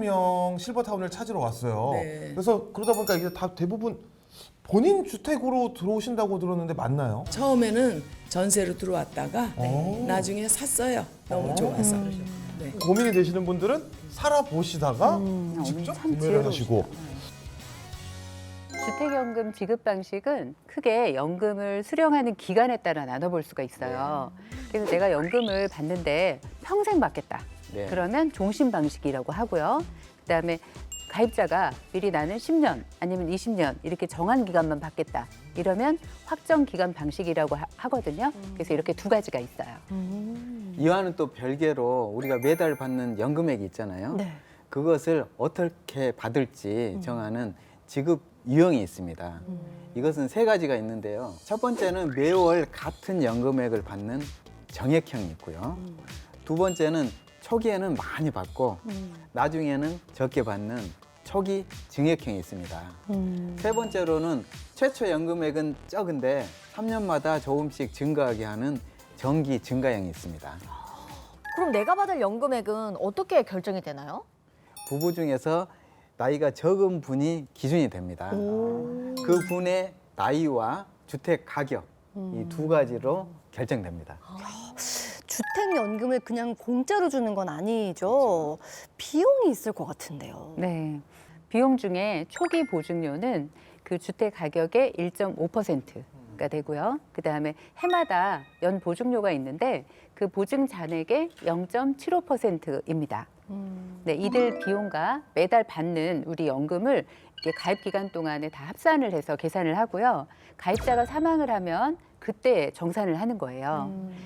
200명 실버타운을 찾으러 왔어요. 네. 그래서 그러다 보니까 이게 다 대부분 본인 주택으로 들어오신다고 들었는데 맞나요? 처음에는 전세로 들어왔다가 오. 나중에 샀어요. 너무 좋아서. 네. 고민이 되시는 분들은 살아보시다가 직접 참 구매를 하시고 주택연금 지급 방식은 크게 연금을 수령하는 기간에 따라 나눠볼 수가 있어요. 그래서 내가 연금을 받는데 평생 받겠다. 네. 그러면 종신 방식이라고 하고요. 그다음에 가입자가 미리 나는 10년 아니면 20년 이렇게 정한 기간만 받겠다. 이러면 확정 기간 방식이라고 하- 하거든요. 그래서 이렇게 두 가지가 있어요. 이와는 또 별개로 우리가 매달 받는 연금액이 있잖아요. 네. 그것을 어떻게 받을지 정하는 지급 유형이 있습니다. 이것은 세 가지가 있는데요. 첫 번째는 매월 같은 연금액을 받는 정액형이 있고요. 두 번째는 초기에는 많이 받고 나중에는 적게 받는 초기 증액형이 있습니다. 세 번째로는 최초 연금액은 적은데 3년마다 조금씩 증가하게 하는 정기 증가형이 있습니다. 그럼 내가 받을 연금액은 어떻게 결정이 되나요? 부부 중에서 나이가 적은 분이 기준이 됩니다. 그 분의 나이와 주택 가격 이 두 가지로 결정됩니다. 주택 연금을 그냥 공짜로 주는 건 아니죠. 비용이 있을 것 같은데요. 네. 비용 중에 초기 보증료는 그 주택 가격의 1.5%가 되고요. 그 다음에 해마다 연 보증료가 있는데 그 보증 잔액의 0.75%입니다. 네, 이들 비용과 매달 받는 우리 연금을 이게 가입 기간 동안에 다 합산을 해서 계산을 하고요. 가입자가 사망을 하면 그때 정산을 하는 거예요.